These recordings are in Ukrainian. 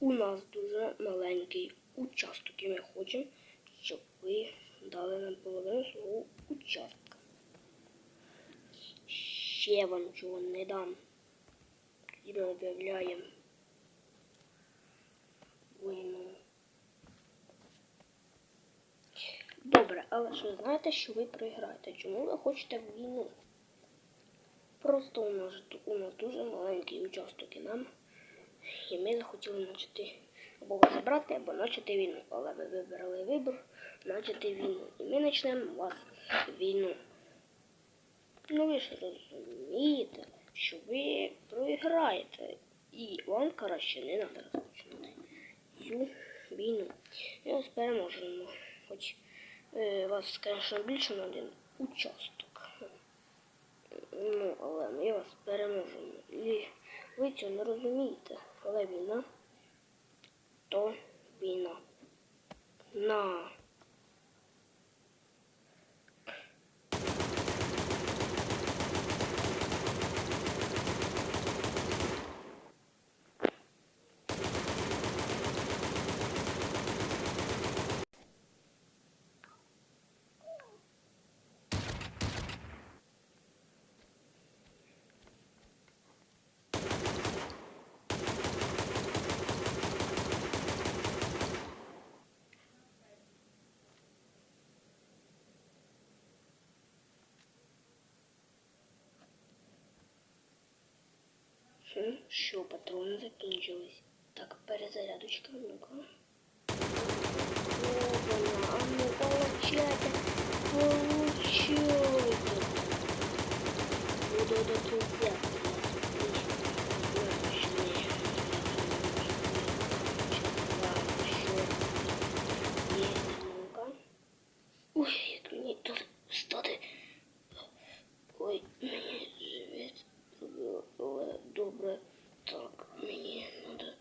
у нас дуже маленький участок, і ми хочемо, щоб ви дали нам половину свого участка. Ще вам нічого не дам. Тоді ми об'являємо війну. Добре, але ж ви знаєте, що ви програєте. Чому ви хочете війну? Просто у нас, у нас дуже маленький участок і нам. І ми захотіли почати або вас забрати, або почати війну. Але ви вибрали вибір почати війну. І ми почнемо вас війну. Ну ви ж розумієте, що ви програєте. І вам краще не треба розпочинати цю війну. Ми вас переможемо. Хоч е, вас, звісно, більше на один участок. Ну, але ми вас переможемо. І ви цього не розумієте. Але війна Хм, Що, патрони закінчились? Так, перезарядочка, ну-ка. А ну получайте, получайте. Вот это кінця. Ой, як мені тут стати. Ой, мені живець зробило, але добре. Так, мені треба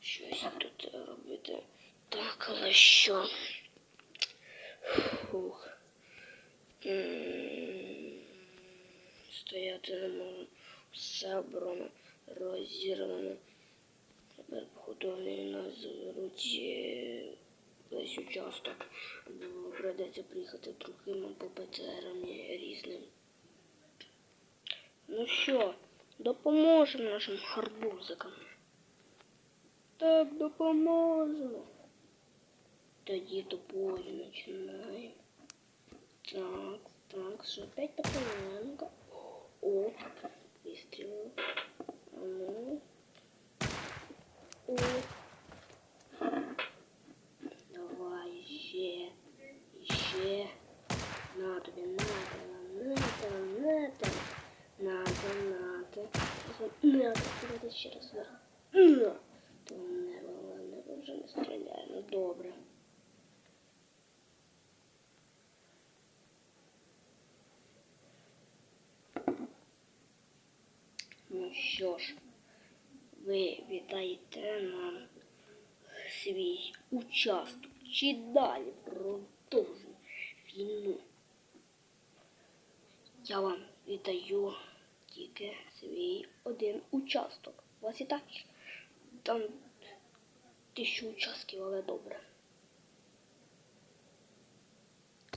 щось тут робити. Так, але що? Фух. М, Стояти не можу. Все оборона розірвана. Тепер походу вони нас весь участок. Придеться приїхати другим або ПЦРам різним. Ну що, допоможемо нашим гарбузикам. Так, допоможемо. Тоді до бою починаємо. Так, так, що опять допомагаємо. О, вистрілив. А ну. О. Давай ще. Ще. На тобі, на тобі, на тобі, на тобі. Надо, надо. Надо, давайте ще раз вверх. На. То не було, не вже не стріляє. Ну добре. Що ж, ви вітаєте нам свій участок. Чи далі продовжуємо війну? Я вам віддаю тільки свій один участок. У вас і так там тисячу участків, але добре.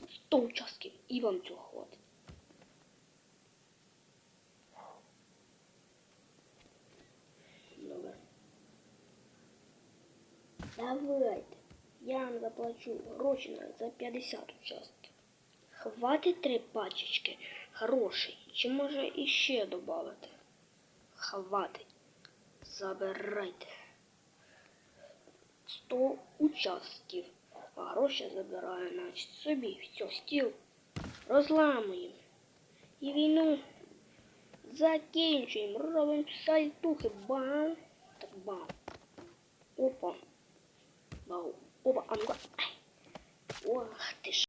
Сто участків і вам цього хватить. Добре. Давайте. Я вам заплачу гроші за 50 участків. Хватить три пачечки грошей. Чи може іще додати? Хватить. Забирайте. 100 участків. А гроші забираю, значить, собі. Все, стіл. Розламуємо. І війну закінчуємо. Робимо сальтухи. Бам. Так бам. Опа. Бау. Опа, а ну-ка. Ох ти ж.